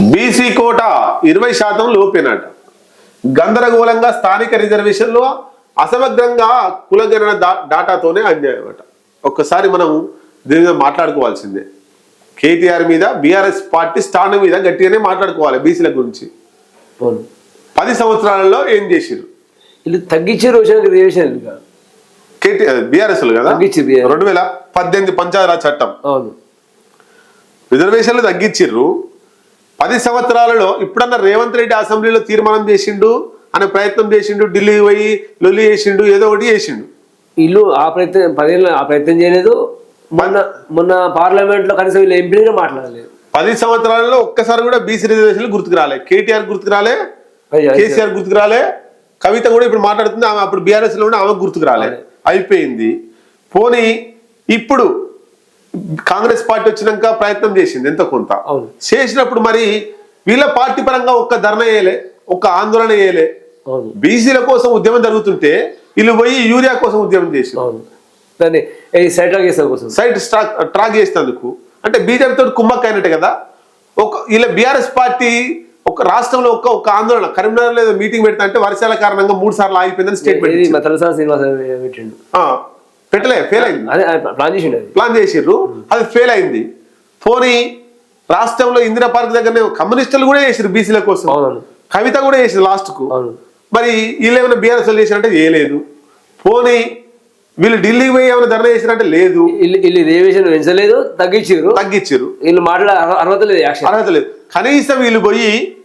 BC కోట ఇరవై శాతం లోపేనట. గందరగోళంగా స్థానిక రిజర్వేషన్లో అసమగ్రంగా కులగణన డాటాతోనే అన్యాయం అట ఒక్కసారి మనం దీని మీద మాట్లాడుకోవాల్సిందే. కేటీఆర్ మీద బీఆర్ఎస్ పార్టీ స్థానం మీద గట్టిగానే మాట్లాడుకోవాలి బీసీల గురించి. పది సంవత్సరాలలో ఏం చేసిరు వీళ్ళు తగ్గించే రోజు రిజర్వేషన్ కాదు? కేటీఆర్ బీఆర్ఎస్. కదా. రెండు వేల పద్దెనిమిది పంచాయతీరాజ్ చట్టం. రిజర్వేషన్లు తగ్గించిర్రు. పది సంవత్సరాలలో ఇప్పుడన్నా రేవంత్ రెడ్డి అసెంబ్లీలో తీర్మానం చేసిండు అనే ప్రయత్నం చేసిండు ఢిల్లీ పోయి లొల్లి చేసిండు ఏదో ఒకటి చేసిండు. వీళ్ళు ఆ ప్రయత్నం పదేళ్ళు ఆ ప్రయత్నం చేయలేదు. మొన్న మొన్న పార్లమెంట్లో కనీసం వీళ్ళు ఎంపీగా మాట్లాడలేదు. పది సంవత్సరాలలో ఒక్కసారి కూడా బీసీ రిజర్వేషన్లు గుర్తుకు రాలే. కేటీఆర్ గుర్తుకు రాలే కేసీఆర్ గుర్తుకు రాలే కవిత కూడా ఇప్పుడు మాట్లాడుతుంది ఆమె అప్పుడు బీఆర్ఎస్లో ఉండి ఆమె గుర్తుకు రాలే. అయిపోయింది. పోనీ ఇప్పుడు కాంగ్రెస్ పార్టీ వచ్చినాక ప్రయత్నం చేసింది ఎంతో కొంత. చేసినప్పుడు మరి వీళ్ళ పార్టీ పరంగా ఒక్క ధర్నా చేయలే ఒక్క ఆందోళన అవును. బీసీల కోసం ఉద్యమం జరుగుతుంటే వీళ్ళు పోయి యూరియా కోసం ఉద్యమం చేసి దాన్ని ఈ సైడ్ కోసం? ట్రాక్ చేసినందుకు. అంటే బీజేపీ తోటి కుమ్మక్క అయినట్టే కదా. ఒక వీళ్ళ బీఆర్ఎస్ పార్టీ ఒక రాష్ట్రంలో ఒక ఒక ఆందోళన. కరీంనగర్లో మీటింగ్ పెడతా అంటే వర్షాల కారణంగా మూడు సార్లు ఆగిపోయిందని స్టేట్మెంట్ శ్రీనివాస పెట్టిండు. పెట్టలే ఫెయిల్ అయింది. ప్లాన్ చేసిండు అది. ప్లాన్ చేసిర్రు అది ఫెయిల్ అయింది. పోనీ రాష్ట్రంలో ఇందిరా పార్క్ దగ్గరనే కమ్యూనిస్టులు కూడా చేసిర్రు బీసీల కోసం. కవిత కూడా చేసింది లాస్ట్కు మరి వీళ్ళు ఏమైనా బీఆర్ఎస్ చేసినట్టే చేయలేదు. పోనీ వీళ్ళు ఢిల్లీకి పోయి ఏమైనా ధర్నా చేసినట్టే లేదు. వీళ్ళు రిజర్వేషన్ పెంచలేదు తగ్గించారు తగ్గించారు వీళ్ళు మాట్లాడే అర్హ- అర్హత లేదు అర్హత లేదు. కనీసం వీళ్ళు పోయి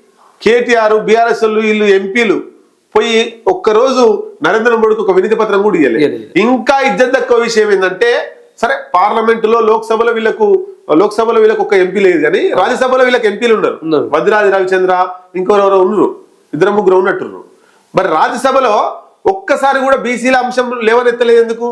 కేటీఆర్ బీఆర్ఎస్ వీళ్ళు ఎంపీలు పోయి ఒక్కరోజు నరేంద్ర మోడీకి ఒక వినతి పత్రం కూడా ఇవ్వలేదు. ఇంకా ఇజ్జత్ తక్కువ విషయం ఏంటంటే సరే పార్లమెంట్లో లోక్సభలో వీళ్ళకు లోక్సభలో వీళ్ళకి ఒక ఎంపీ లేదు కానీ రాజ్యసభలో వీళ్ళకి ఎంపీలు ఉన్నారు. వద్రాది రవిచంద్ర ఇంకోరెవరో ఉన్నారు. ఇద్దరు ముగ్గురు ఉన్నట్టున్నారు. మరి రాజ్యసభలో ఒక్కసారి కూడా బీసీల అంశం లేవనెత్తలేదు ఎందుకు?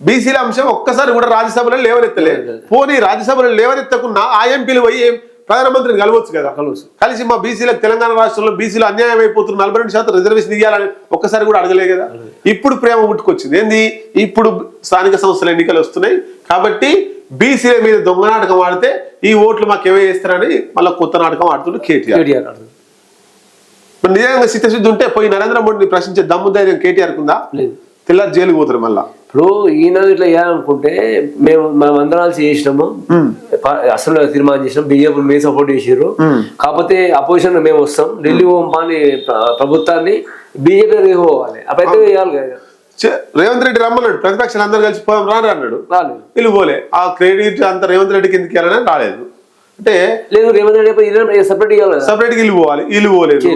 బీసీల అంశం ఒక్కసారి కూడా రాజ్యసభలో లేవనెత్తలేదు. పోనీ రాజ్యసభలో లేవనెత్తకున్నా ఆ ఎంపీలు పోయి ప్రధానమంత్రిని కలవచ్చు కదా? కలవచ్చు. కలిసి మా బీసీలకు తెలంగాణ రాష్ట్రంలో బీసీలు అన్యాయం అయిపోతున్నారు నలభై రెండు శాతం రిజర్వేషన్ ఇవ్వాలని ఒక్కసారి కూడా అడగలే కదా? ఇప్పుడు ప్రేమ పుట్టుకొచ్చింది. ఏంది? ఇప్పుడు స్థానిక సంస్థల ఎన్నికలు వస్తున్నాయి. కాబట్టి బీసీల మీద దొంగ నాటకం ఆడితే ఈ ఓట్లు మాకు ఏమై చేస్తారని మళ్ళీ కొత్త నాటకం ఆడుతుండే కేటీఆర్. నిజంగా చిత్తశుద్ధి ఉంటే పోయి నరేంద్ర మోడీని ప్రశ్నించే దమ్ము ధైర్యం కేటీఆర్ కుందా లేదు. తెల్లారి జైలుకు పోతారు మళ్ళా. ఇప్పుడు ఈయన ఇట్లా చేయాలనుకుంటే మేము మనం అందరం చేసినాము. అసలు తీర్మానం చేసినాం. బీజేపీ మేము సపోర్ట్ చేసారు కాకపోతే అపోజిషన్ మేము వస్తాం. ఢిల్లీ ప్ర- ప్రభుత్వాన్ని బీజేపీ పోవాలి. ఆ ప్రయత్నం చేయాలి కదా. రేవంత్ రెడ్డి రమ్మన్నాడు. ప్రతిపక్షాలు అందరు కలిసి రాను అన్నాడు. రాలేదు. వీళ్ళు పోలే. ఆ క్రెడిట్ అంత రేవంత్ రెడ్డికి ఎందుకు వెళ్ళాలని రాలేదు. అంటే లేదు రేవంత్ రెడ్డి సపరేట్ చేయాలి కదా. సపరేట్ వీళ్ళు పోలేదు.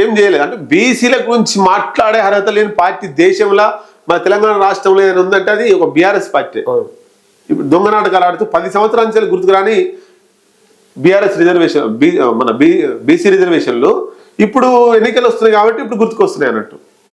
ఏం చేయలేదు. అంటే బీసీల గురించి మాట్లాడే అర్హత లేని పార్టీ దేశంలో మన తెలంగాణ రాష్ట్రంలో ఏదైనా ఉందంటే అది ఒక బీఆర్ఎస్ పార్టీ. ఇప్పుడు దొంగ నాటకాలు ఆడుతూ పది సంవత్సరాల నుంచి గుర్తుకు రాని బీఆర్ఎస్ రిజర్వేషన్ మన బీ బీసీ రిజర్వేషన్లు ఇప్పుడు ఎన్నికలు వస్తున్నాయి కాబట్టి ఇప్పుడు గుర్తుకొస్తున్నాయి అన్నట్టు.